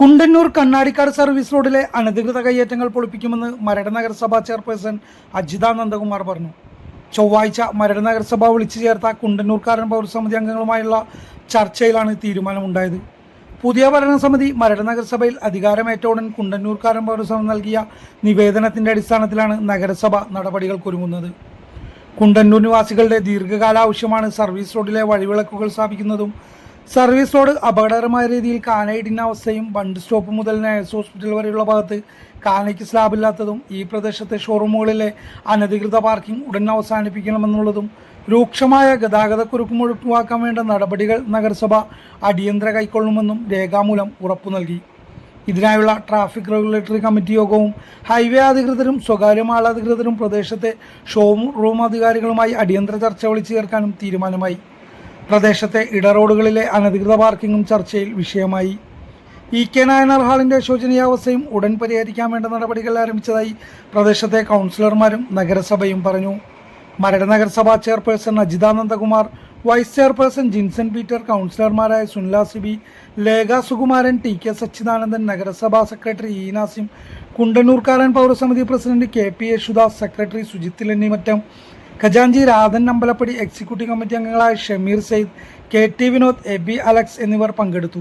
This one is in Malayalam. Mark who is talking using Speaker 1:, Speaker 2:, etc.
Speaker 1: കുണ്ടന്നൂർ കണ്ണാടിക്കാട് സർവീസ് റോഡിലെ അനധികൃത കയ്യേറ്റങ്ങൾ പൊളിപ്പിക്കുമെന്ന് മരട് നഗരസഭാ ചെയർപേഴ്സൺ അജിത നന്ദകുമാർ പറഞ്ഞു. ചൊവ്വാഴ്ച മരട് നഗരസഭ വിളിച്ചു ചേർത്ത കുണ്ടന്നൂർക്കാരൻ പൗരസമിതി അംഗങ്ങളുമായുള്ള ചർച്ചയിലാണ് തീരുമാനമുണ്ടായത്. പുതിയ ഭരണസമിതി മരട് നഗരസഭയിൽ അധികാരമേറ്റ ഉടൻ കുണ്ടന്നൂർക്കാരൻ പൗരസമിതി നൽകിയ നിവേദനത്തിന്റെ അടിസ്ഥാനത്തിലാണ് നഗരസഭ നടപടികൾക്കൊരുങ്ങുന്നത്. കുണ്ടന്നൂർ നിവാസികളുടെ ദീർഘകാല ആവശ്യമാണ് സർവീസ് റോഡിലെ വഴിവിളക്കുകൾ സ്ഥാപിക്കുന്നതും സർവീസ് റോഡ് അപകടകരമായ രീതിയിൽ കാനയിടുന്ന അവസ്ഥയും ബണ്ട് സ്റ്റോപ്പ് മുതൽ നേഴ്സ് ഹോസ്പിറ്റൽ വരെയുള്ള ഭാഗത്ത് കാനയ്ക്ക് സ്ലാബില്ലാത്തതും ഈ പ്രദേശത്തെ ഷോറൂമുകളിലെ അനധികൃത പാർക്കിംഗ് ഉടൻ അവസാനിപ്പിക്കണമെന്നുള്ളതും രൂക്ഷമായ ഗതാഗതക്കുരുക്ക് ഒഴിവാക്കാൻ വേണ്ട നടപടികൾ നഗരസഭ അടിയന്തര കൈക്കൊള്ളുമെന്നും രേഖാമൂലം ഉറപ്പു നൽകി. ഇതിനായുള്ള ട്രാഫിക് റെഗുലേറ്ററി കമ്മിറ്റി യോഗവും ഹൈവേ അധികൃതരും സ്വകാര്യ മാളാധികൃതരും പ്രദേശത്തെ ഷോറൂം അധികാരികളുമായി അടിയന്തര ചർച്ച വിളിച്ചു ചേർക്കാനും തീരുമാനമായി. പ്രദേശത്തെ ഇടറോഡുകളിലെ അനധികൃത പാർക്കിങ്ങും ചർച്ചയിൽ വിഷയമായി. ഇ കെ നായനാർ ഹാളിന്റെ ശോചനീയാവസ്ഥയും ഉടൻ പരിഹരിക്കാൻ വേണ്ട നടപടികൾ ആരംഭിച്ചതായി പ്രദേശത്തെ കൗൺസിലർമാരും നഗരസഭയും പറഞ്ഞു. മരട് നഗരസഭാ chairperson Ajitha Nandakumar vice chairperson Jinson Peter കൗൺസിലർമാരായ സുനില സിബി ലേഖ സുകുമാരൻ ടി കെ സച്ചിദാനന്ദൻ നഗരസഭാ സെക്രട്ടറി ഇ നാസിം കുണ്ടന്നൂർക്കാരൻ പൗരസമിതി president K P Yesudas secretary സുജിത്തിൽ Lennimattam ഖജാൻജി രാധൻ അമ്പലപ്പടി എക്സിക്യൂട്ടീവ് കമ്മിറ്റി അംഗങ്ങളായ Shameer Sayed K T Vinod A B Alex എന്നിവർ പങ്കെടുത്തു.